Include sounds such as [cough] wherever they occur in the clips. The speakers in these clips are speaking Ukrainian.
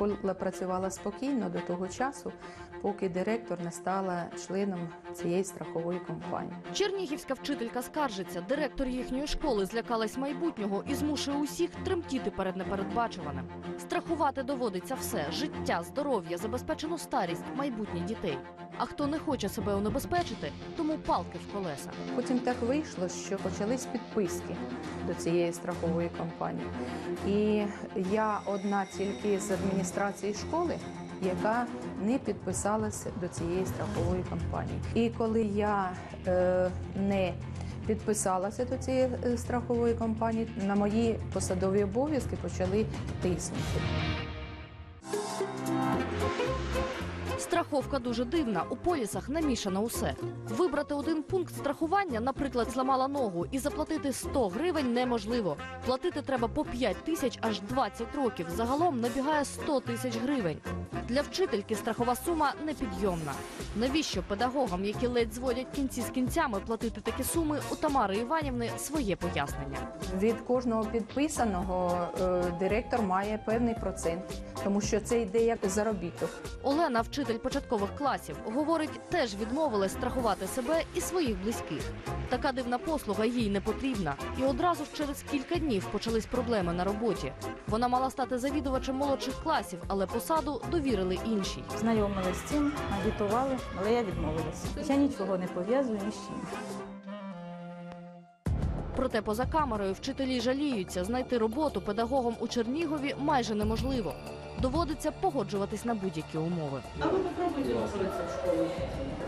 Школа працювала спокійно до того часу, поки директор не стала членом цієї страхової компанії. Чернігівська вчителька скаржиться, директор їхньої школи злякалась майбутнього і змушує усіх тремтіти перед непередбачуваним. Страхувати доводиться все: життя, здоров'я, забезпечену старість, майбутнє дітей. А хто не хоче себе унебезпечити, тому палки в колеса. Потім так вийшло, що почались підписки до цієї страхової компанії. І я одна тільки з адміністрації школи, яка не підписалася до цієї страхової компанії. І коли я е, не підписалася до цієї е, страхової компанії, на мої посадові обов'язки почали тиснути. Страховка дуже дивна. У полісах намішано усе. Вибрати один пункт страхування, наприклад, зламала ногу, і заплатити 100 гривень неможливо. Платити треба по 5 тисяч аж 20 років. Загалом набігає 100 тисяч гривень. Для вчительки страхова сума непідйомна. Навіщо педагогам, які ледь зводять кінці з кінцями, платити такі суми у Тамари Іванівни своє пояснення. Від кожного підписаного е, директор має певний процент, тому що це йде як заробіток. Олена, вчитель початкових класів, говорить, теж відмовилась страхувати себе і своїх близьких. Така дивна послуга їй не потрібна. І одразу ж через кілька днів почались проблеми на роботі. Вона мала стати завідувачем молодших класів, але посаду довірили іншій. Знайомились з цим, агітували, але я відмовилась. Я нічого не пов'язую ні з чим. Проте поза камерою вчителі жаліються, знайти роботу педагогом у Чернігові майже неможливо. Доводиться погоджуватись на будь-які умови. А ви попробуйте устроиться в школу.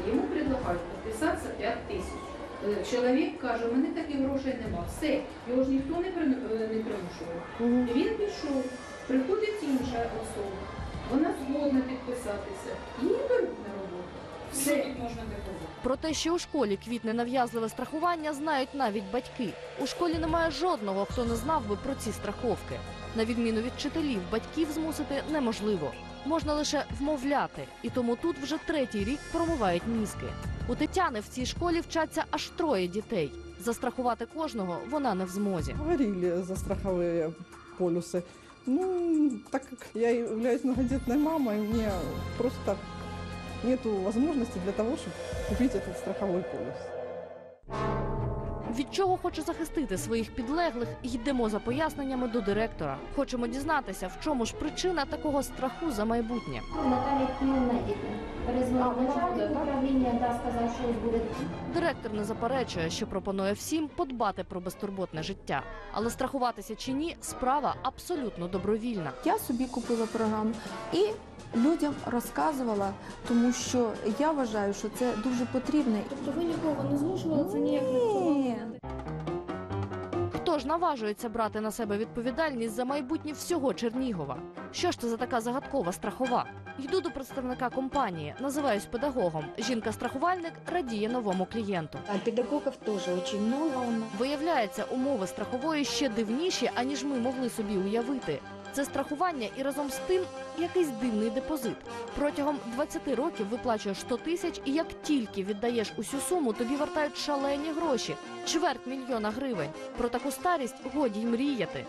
Йому предлагають підписатися 5 тисяч. Е, Чоловік каже, у мене таких грошей нема. Все, його ж ніхто не, е, не примушував. Він пішов, приходить інша особа, вона згодна підписатися. Її беруть на роботу. Все. Про те, що у школі квітне нав'язливе страхування, знають навіть батьки. У школі немає жодного, хто не знав би про ці страховки. На відміну від вчителів, батьків змусити неможливо. Можна лише вмовляти, і тому тут вже третій рік промивають мізки. У Тетяни в цій школі вчаться аж троє дітей. Застрахувати кожного вона не в змозі. Говорили за страховые полюсы. Ну, так как я являюсь многодетной мамой, мне просто нету возможности для того, чтобы купить этот страховой полюс. Від чого хоче захистити своїх підлеглих, йдемо за поясненнями до директора. Хочемо дізнатися, в чому ж причина такого страху за майбутнє. Наталія управління та сказав, що буде Директор не заперечує, що пропонує всім подбати про безтурботне життя, але страхуватися чи ні справа абсолютно добровільна. Я собі купила програму і людям розказувала, тому що я вважаю, що це дуже потрібно. Тобто ви нікого не змушували, це ніяк не? Хто ж наважується брати на себе відповідальність за майбутнє всього Чернігова? Що ж це за така загадкова страхова? Йду до представника компанії, називаюсь педагогом. Жінка-страхувальник радіє новому клієнту. А педагогов тоже очень много у. Виявляється, умови страхової ще дивніші, аніж ми могли собі уявити. Це страхування і разом з тим якийсь дивний депозит. Протягом 20 років виплачуєш 100 тисяч, і як тільки віддаєш усю суму, тобі вертають шалені гроші чверть мільйона гривень. Про таку старість годі й мріяти.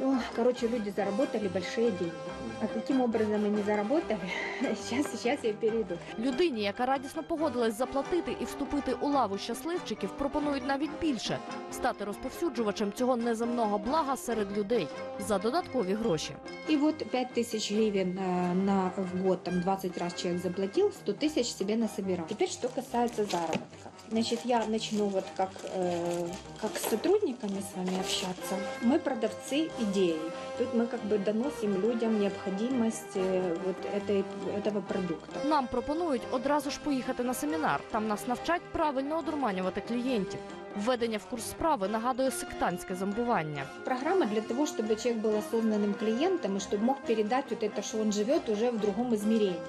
Ну, короче, люди заработали большие деньги. А каким образом они заработали? Сейчас, [laughs] сейчас я перейду. Людині, яка радісно погодилась заплатити і вступити у лаву щасливчиків, пропонують навіть більше стати розповсюджувачем цього неземного блага серед людей за додаткові гроші. И вот 5 тысяч гривен э, на, в год, там 20 раз человек заплатил, 100 тысяч себе насобирал. Теперь, что касается заработка. Значит, я начну вот как, э, как с сотрудниками с вами общаться. Мы продавцы идеи. Тут мы как бы доносим людям необходимость э, вот этой, этого продукта. Нам пропонують одразу ж поїхати на семінар. Там нас навчать правильно одурманювати клієнтів. Введення в курс справи нагадує сектантське зомбування. Программа для того, чтобы человек был осознанным клиентом и чтобы мог передать вот это, что он живет уже в другом измерении.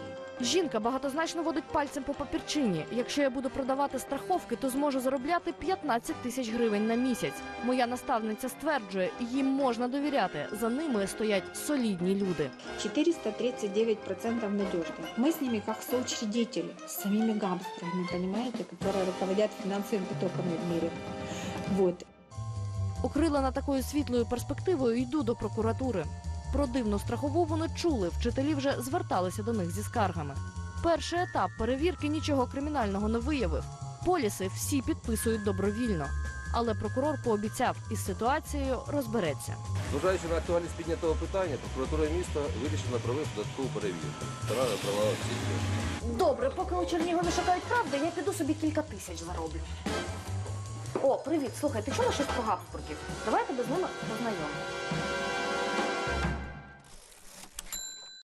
Жінка багатозначно водить пальцем по папірчині. Якщо я буду продавати страховки, то зможу заробляти 15 тисяч гривень на місяць. Моя наставниця стверджує, їм можна довіряти. За ними стоять солідні люди. 439% надежные. Мы с ними как соучредители, с самими гамстерами, понимаете, которые руководят финансовыми потоками в мире. Вот. Окрилена такою світлою перспективою, йду до прокуратури. Про дивну страхову вони чули. Вчителі вже зверталися до них зі скаргами. Перший етап перевірки нічого кримінального не виявив. Поліси всі підписують добровільно. Але прокурор пообіцяв, із ситуацією розбереться. Зважаючи на актуальність піднятого питання, прокуратура міста вирішила провести додаткову перевірку. Сторона направила всі. Добре, поки у Чернігові шукають правди, я піду собі кілька тисяч зароблю. О, привіт, слухай, ти чула щось про Габсбургів? Давай я тебе з ними познайомлю.